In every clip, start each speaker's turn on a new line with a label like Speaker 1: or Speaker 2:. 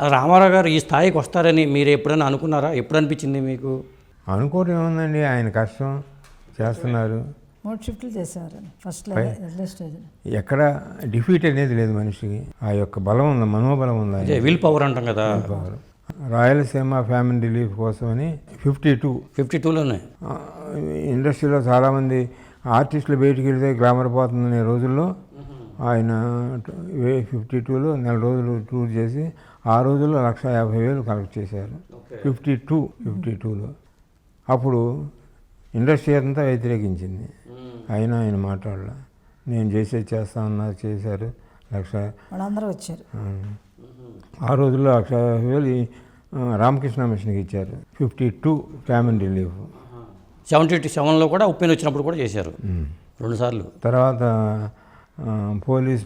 Speaker 1: రామారావు గారు ఈ స్థాయికి వస్తారని మీరు ఎప్పుడైనా అనుకున్నారా? ఎప్పుడు అనిపించింది మీకు?
Speaker 2: అనుకోవటం ఏముందండి? ఆయన కష్టం చేస్తున్నారు.
Speaker 3: మూడు షిఫ్ట్లు చేసేవారు ఫస్ట్ స్టేజ్.
Speaker 2: ఎక్కడ డిఫీట్ అనేది లేదు మనిషికి. ఆ యొక్క బలం ఉంది మనోబలం ఉంది
Speaker 1: విల్ పవర్ అంటాం కదా.
Speaker 2: పవర్. రాయలసీమ ఫ్యామిలీ రిలీఫ్ కోసమని ఫిఫ్టీ టూ.
Speaker 1: ఫిఫ్టీ టూలోనే?
Speaker 2: ఇండస్ట్రీలో చాలామంది ఆర్టిస్టులు బయటికి వెళ్తే గ్లామర్ పోతుందనే రోజుల్లో ఆయన ఫిఫ్టీ టూలో నెల రోజులు టూర్ చేసి ఆ రోజుల్లో లక్ష యాభై వేలు కలెక్ట్ చేశారు. ఫిఫ్టీ టూ ఫిఫ్టీ టూలో. అప్పుడు ఇండస్ట్రీ అంతా వ్యతిరేకించింది. అయినా ఆయన మాట్లాడలే. నేను చేసేది చేస్తా ఉన్నారు చేశారు. లక్ష
Speaker 3: వాళ్ళందరూ వచ్చారు.
Speaker 2: ఆ, రోజుల్లో లక్ష యాభై వేలు రామకృష్ణ మిషన్కి ఇచ్చారు. Fifty two family relief.
Speaker 1: Seventy సెవెన్లో కూడా ఉప్పెన్ వచ్చినప్పుడు కూడా చేశారు. రెండు సార్లు.
Speaker 2: తర్వాత పోలీస్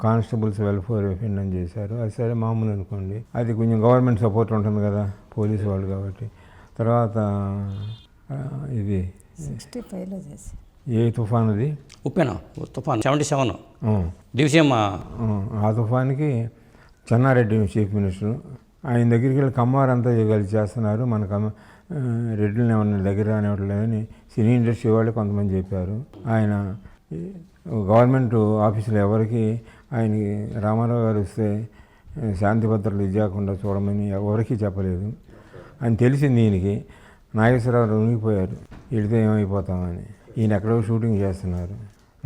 Speaker 2: కానిస్టేబుల్స్ వెల్ఫేర్ ఫండ్ అని చేశారు. అది సరే మామూలు అనుకోండి. అది కొంచెం గవర్నమెంట్ సపోర్ట్ ఉంటుంది కదా పోలీస్ వాళ్ళు కాబట్టి. తర్వాత ఇది
Speaker 3: సిక్స్టీ ఫైవ్లో చేసి.
Speaker 2: ఏ తుఫాన్ అది
Speaker 1: ఉప్పెన తుఫాన్. Seventy seven.
Speaker 2: ఆ,
Speaker 1: దివసీమ.
Speaker 2: ఆ, తుఫాన్కి చెన్నారెడ్డి చీఫ్ మినిస్టర్ ఆయన దగ్గరికి వెళ్ళి కమ్మారు అంతా కలిసి చేస్తున్నారు. మన కమ్మ రెడ్డిని ఏమన్నా దగ్గర రానివ్వట్లేదని సినీ ఇండస్ట్రీ వాళ్ళు కొంతమంది చెప్పారు. ఆయన గవర్నమెంట్ ఆఫీసులో ఎవరికి ఆయనకి రామారావు గారు వస్తే శాంతి భద్రతలు ఇవ్వకుండా చూడమని ఎవరికీ చెప్పలేదు. అని తెలిసింది ఈయనకి. నాగేశ్వరరావు ఉనిగిపోయారు వెళితే ఏమైపోతామని. ఈయన ఎక్కడో షూటింగ్ చేస్తున్నారు.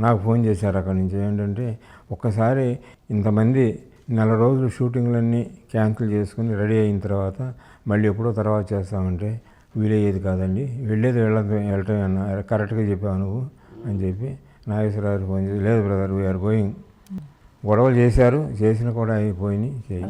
Speaker 2: నాకు ఫోన్ చేశారు అక్కడి నుంచి. ఏంటంటే ఒక్కసారి ఇంతమంది నెల రోజులు షూటింగ్లన్నీ క్యాన్సిల్ చేసుకుని రెడీ అయిన తర్వాత మళ్ళీ ఎప్పుడో తర్వాత చేస్తామంటే వీలయ్యేది కాదండి. వెళ్ళేది వెళ్ళ వెళ్ళటం అన్న కరెక్ట్గా చెప్పావు నువ్వు అని చెప్పి నాగేశ్వరరావు ఫోన్ చేసి లేదు బ్రదర్ వీఆర్ గోయింగ్ గొడవలు చేశారు చేసిన కూడా అయిపోయినాయి చేయి.